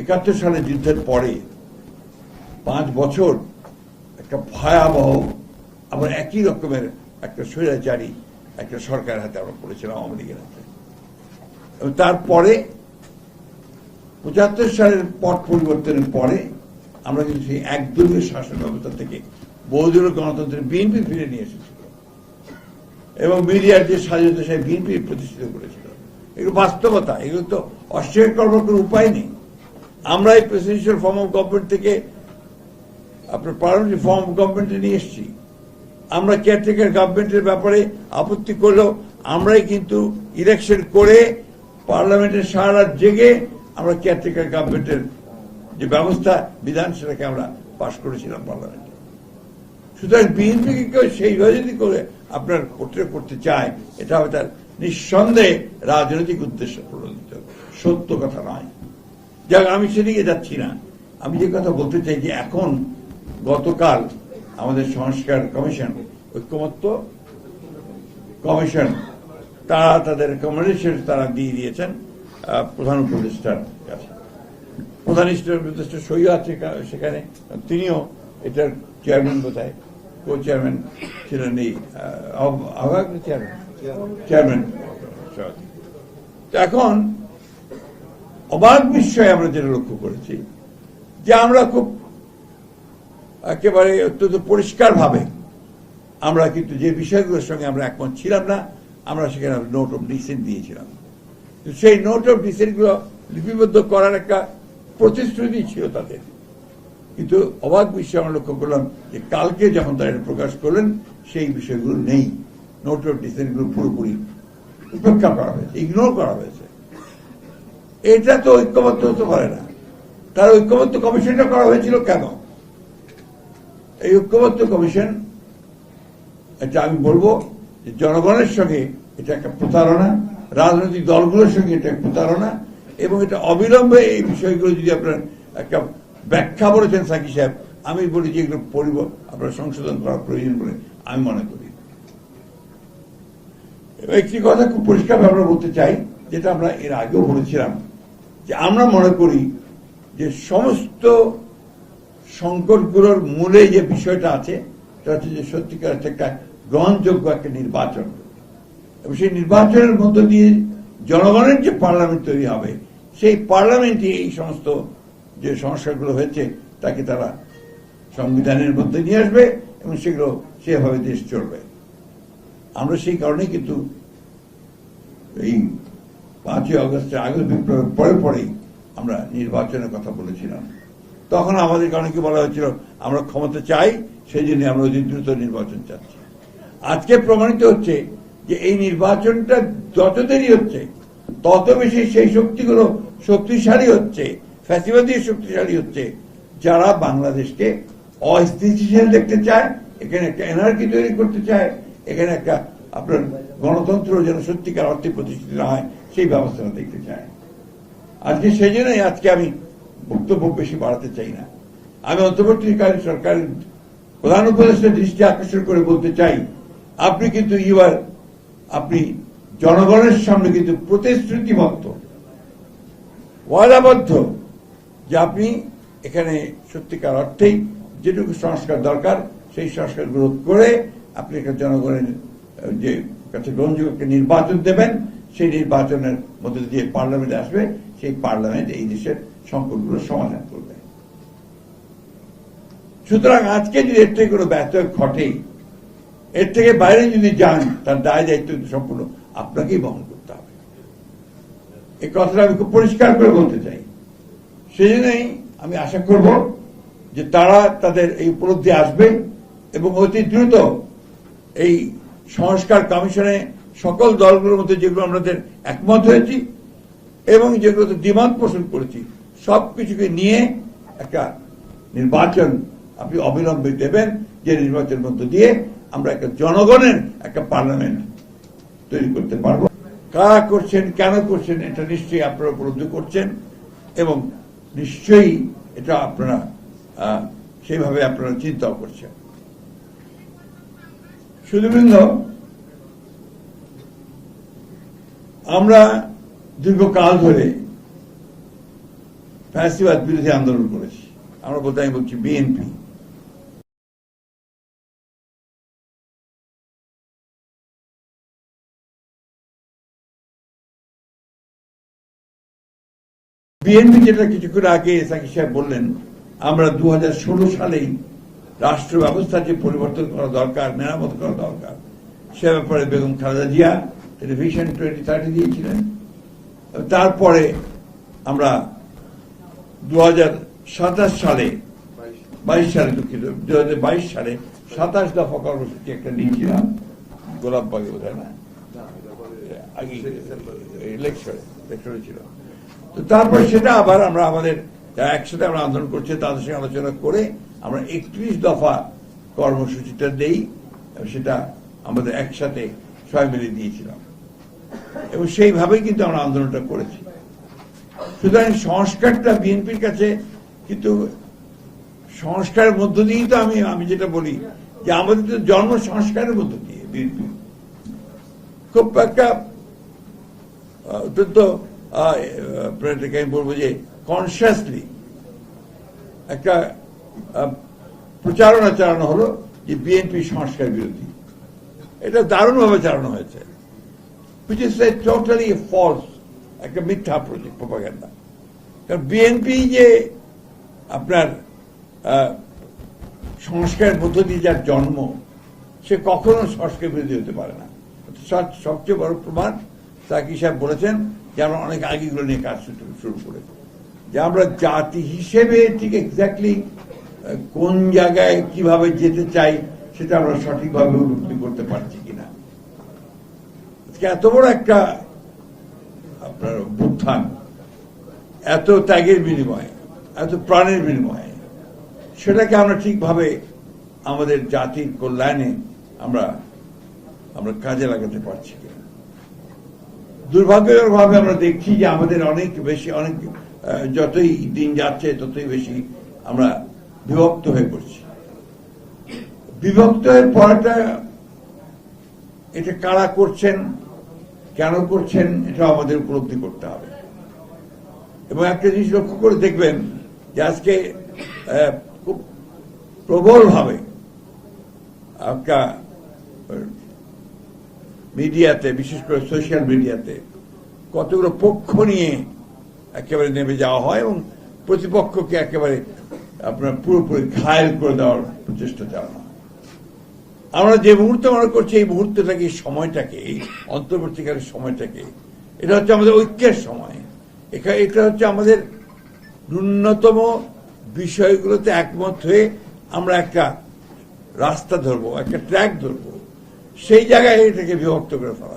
একাত্তর সালে যুদ্ধের পরে পাঁচ বছর একটা ভয়াবহ, আবার একই রকমের একটা স্বৈরাচারী একটা সরকার হাতে আমরা পড়েছিলাম আওয়ামী লীগের হাতে। তারপরে পঁচাত্তর সালের পট পরিবর্তনের পরে আমরা কিন্তু সেই একদলীয় শাসন ব্যবস্থা থেকে বহুদূর গণতন্ত্রের বিএনপি ফিরে নিয়ে এসেছিল। এবং মিডিয়ার যে স্বাধীনতা, সেই বিএনপি প্রতিষ্ঠিত করেছিল। এগুলো বাস্তবতা, এগুলো তো অস্বীকার করবার কোনো উপায় নেই। আমরা এই প্রেসিডেন্সিয়াল ফর্ম অফ গভর্নমেন্ট থেকে, আপনার পার্লামেন্টারি ফর্ম অফ গভর্নমেন্টে নিয়ে এসেছি। আমরা কেয়ারটেকার গভর্নমেন্টের ব্যাপারে আপত্তি করলেও আমরাই কিন্তু ইলেকশন করে পার্লামেন্টের সারা জেগে আমরা কেয়ারটেকার গভর্নমেন্টের যে ব্যবস্থা, বিধান সেটাকে আমরা পাশ করেছিলাম পার্লামেন্টে সুতরাং বিএনপিকে কেউ সেইভাবে যদি করে আপনার পোর্ট্রে করতে চায়, এটা হবে তার নিঃসন্দেহে রাজনৈতিক উদ্দেশ্য প্রণোদিত সত্য কথা নয়। যাক আমি সেদিকে যাচ্ছি না। আমি যে কথা বলতে চাই যে এখন গতকাল আমাদের সংস্কার কমিশন ঐক্যমত্য কমিশন তারা তাদের রেকমেন্ডেশন তারা দিয়ে দিয়েছেন প্রধান উপদেষ্টার কাছে। প্রধান উপদেষ্টা সই আছে সেখানে তিনিও এটার চেয়ারম্যান বোধহয় কো চেয়ারম্যান ছিলেন এই আহ্বায়ক চেয়ারম্যান চেয়ারম্যান এখন অবাক বিস্ময়ে আমরা যেটা লক্ষ্য করেছি, যে আমরা খুব একেবারে অত্যন্ত পরিষ্কারভাবে আমরা কিন্তু যে বিষয়গুলোর সঙ্গে আমরা একমত ছিলাম না, আমরা সেখানে নোট অফ ডিসেন্ট দিয়েছিলাম। সেই নোট অফ ডিসেন্টগুলো লিপিবদ্ধ করার একটা প্রতিশ্রুতি ছিল তাদের। কিন্তু অবাক বিষয় আমরা লক্ষ্য করলাম যে কালকে যখন তারা এটা প্রকাশ করলেন, সেই বিষয়গুলো নেই। নোট অফ ডিসেন্টগুলো পুরোপুরি উপেক্ষা করা হয়েছে ইগনোর করা হয়েছে। এটা তো ঐক্যবদ্ধ হতে পারে না। তার ঐক্যবদ্ধ কমিশনটা করা হয়েছিল কেন? এই ঐক্যবদ্ধ কমিশন, এটা আমি বলব জনগণের সঙ্গে এটা একটা প্রতারণা, রাজনৈতিক দলগুলোর সঙ্গে এটা প্রতারণা, এবং এটা অবিলম্বে এই বিষয়গুলো যদি আপনার একটা ব্যাখ্যা বলেছেন সাকি সাহেব, আমি বলি যে এগুলো পরিব, আপনার সংশোধন করা প্রয়োজন বলে আমি মনে করি। একটি কথা খুব পরিষ্কারভাবে আমরা বলতে চাই, যেটা আমরা এর আগেও বলেছিলাম। যে আমরা মনে করি যে সমস্ত সংকটগুলোর মূলে যে বিষয়টা আছে, সেটা হচ্ছে যে সত্যিকার একটা গ্রহণযোগ্য একটা নির্বাচন। এবং সেই নির্বাচনের মধ্য দিয়ে জনগণের যে পার্লামেন্ট তৈরি হবে, সেই পার্লামেন্টে এই সমস্ত যে সমস্যাগুলো হয়েছে, তাকে তারা সংবিধানের মধ্যে নিয়ে আসবে এবং সেগুলো সেভাবে দেশ চলবে। আমরা সেই কারণে কিন্তু এই পাঁচই আগস্টের আগস্ট বিপ্লবের পরে পরেই আমরা নির্বাচনের কথা বলেছিলাম। তখন আমাদের অনেকে বলা হয়েছিল, আমরা ক্ষমতা চাই, সেই জন্য আমরা অতি দ্রুত নির্বাচন চাচ্ছি। আজকে প্রমাণিত হচ্ছে যে এই নির্বাচনটা যত দেরি হচ্ছে, তত বেশি সেই শক্তিগুলো শক্তিশালী হচ্ছে, ফ্যাসিবাদী শক্তিশালী হচ্ছে, যারা বাংলাদেশকে অস্থিতিশীল দেখতে চায়, এখানে একটা এনার্জি তৈরি করতে চায়, এখানে একটা আপনার গণতন্ত্র যেন সত্যিকার অর্থে প্রতিষ্ঠিত হয় সেই ব্যবস্থাটা দেখতে চায় আজকে সেই জন্যই আজকে আমি বক্তব্য বেশি বাড়াতে চাই না। আমি অন্তর্বর্তীকালীন সরকারের প্রধান উপদেষ্টার দৃষ্টি আকর্ষণ করে বলতে চাই, আপনি কিন্তু ইউআর আপনি জনগণের সামনে কিন্তু প্রতিশ্রুতিবদ্ধ, ওয়াদাবদ্ধ যে আপনি এখানে সত্যিকার অর্থেই যেটুকু সংস্কার দরকার, সেই সংস্কার সংস্কারগুলো করে আপনি একটা জনগণের যে কাছে গ্রহণযোগ্য নির্বাচন দেবেন। সেই নির্বাচনের মধ্যে দিয়ে পার্লামেন্টে আসবে, সেই পার্লামেন্ট এই দেশের সংকটগুলো সমাধান করবে। সুতরাং আজকে যদি এর থেকে কোনো ব্যর্থ ঘটে, এর থেকে বাইরে যদি যান, তার দায় দায়িত্ব সম্পূর্ণ আপনাকেই বহন করতে হবে। এই কথাটা আমি খুব পরিষ্কার করে বলতে চাই। সেই জন্যই আমি আশা করব যে তারা তাদের এই উপলব্ধি আসবে এবং অতি দ্রুত এই সংস্কার কমিশনে সকল দলগুলোর মধ্যে যেগুলো আমাদের একমত হয়েছি এবং যেগুলোতে দ্বিমত পোষণ করেছি, সবকিছুকে নিয়ে একটা নির্বাচন আপনি অবিলম্বে দেবেন, যে নির্বাচনের মধ্য দিয়ে আমরা একটা জনগণের একটা পার্লামেন্ট তৈরি করতে পারব। কারা করছেন, কেন করছেন, এটা নিশ্চয়ই আপনারা উপলব্ধি করছেন এবং নিশ্চয়ই এটা আপনারা সেইভাবে আপনারা চিন্তাও করছেন। শুধুবৃন্দ আমরা দীর্ঘকাল ধরে ফ্যাসিবাদ বিরোধী আন্দোলন করেছি। আমরা বলতে আমি বলছি বিএনপি বিএনপি যেটা কিছুক্ষণ আগে সাকি সাহেব বললেন, আমরা দু হাজার ষোলো সালেই রাষ্ট্র ব্যবস্থার যে পরিবর্তন করা দরকার, মেরামত করা দরকার, সে ব্যাপারে Begum Khaleda Zia vision twenty thirty দিয়েছিলেন। তারপরে আমরা দু হাজার সাতাশ সালে, বাইশ সালে দুঃখিত দু সালে সাতাশ দফা কর্মসূচি একটা নিয়েছিলাম। গোলাপবাগে বোধ হয় না? ছিল। তো তারপরে সেটা আবার আমরা আমাদের যারা একসাথে আমরা আন্দোলন করছে, তাদের সঙ্গে আলোচনা করে আমরা একত্রিশ দফা কর্মসূচিটা দেই, সেটা আমাদের একসাথে সবাই মিলে দিয়েছিলাম। এবং সেইভাবেই কিন্তু আমরা আন্দোলনটা করেছি। সুতরাং সংস্কারটা বিএনপির কাছে কিন্তু সংস্কারের মধ্য দিয়েই তো আমি আমি যেটা বলি যে আমাদের তো জন্ম সংস্কারের মধ্য দিয়ে বিএনপি। খুব একটা অত্যন্ত আমি বলব যে কনসিয়াসলি একটা প্রচারণা চালানো হলো যে বিএনপি সংস্কার বিরোধী। এটা দারুণভাবে চালানো হয়েছে। Which is a totally false একটা মিথ্যা প্রপাগান্ডা কারণ বিএনপি যে আপনার সংস্কারের মধ্য দিয়ে যার জন্ম, সে কখনো সংস্কার বিরোধী হতে পারে না। সব- সবচেয়ে বড় প্রমাণ সাকি সাহেব বলেছেন যে আমরা অনেক আগে এগুলো নিয়ে কাজ শুরু- শুরু করে যে আমরা জাতি হিসেবে ঠিক এক্স্যাক্টলি কোন জায়গায় কীভাবে যেতে চাই, সেটা আমরা সঠিকভাবে উপলব্ধি করতে পারছি। আজকে এত বড় একটা আপনার অভ্যুত্থান, এত ত্যাগের বিনিময়ে, এত প্রাণের বিনিময়ে, সেটাকে আমরা ঠিকভাবে আমাদের জাতির কল্যাণে আমরা আমরা কাজে লাগাতে পারছি দুর্ভাগ্যজনকভাবে আমরা দেখছি যে আমাদের অনেক বেশি, অনেক যতই দিন যাচ্ছে, ততই বেশি আমরা বিভক্ত হয়ে পড়ছি। বিভক্ত হয়ে পড়াটা, এটা কারা করছেন? কেন করছেন এটা আমাদের উপলব্ধি করতে হবে এবং একটা জিনিস লক্ষ্য করে দেখবেন যে আজকে খুব প্রবলভাবে একটা মিডিয়াতে, বিশেষ করে সোশ্যাল মিডিয়াতে কতগুলো পক্ষ নিয়ে একেবারে নেমে যাওয়া হয় এবং প্রতিপক্ষকে একেবারে আপনার পুরোপুরি ঘায়ল করে দেওয়ার প্রচেষ্টা চালানো। আমরা যে মুহূর্তে মনে করছি, এই মুহূর্তটাকে এই সময়টাকে, এই অন্তর্বর্তীকালের সময়টাকে, এটা হচ্ছে আমাদের ঐক্যের সময়। এটা এটা হচ্ছে আমাদের ন্যূনতম বিষয়গুলোতে একমত হয়ে আমরা একটা রাস্তা ধরবো, একটা ট্র্যাক ধরবো। সেই জায়গায় এটাকে বিভক্ত করে ফেলা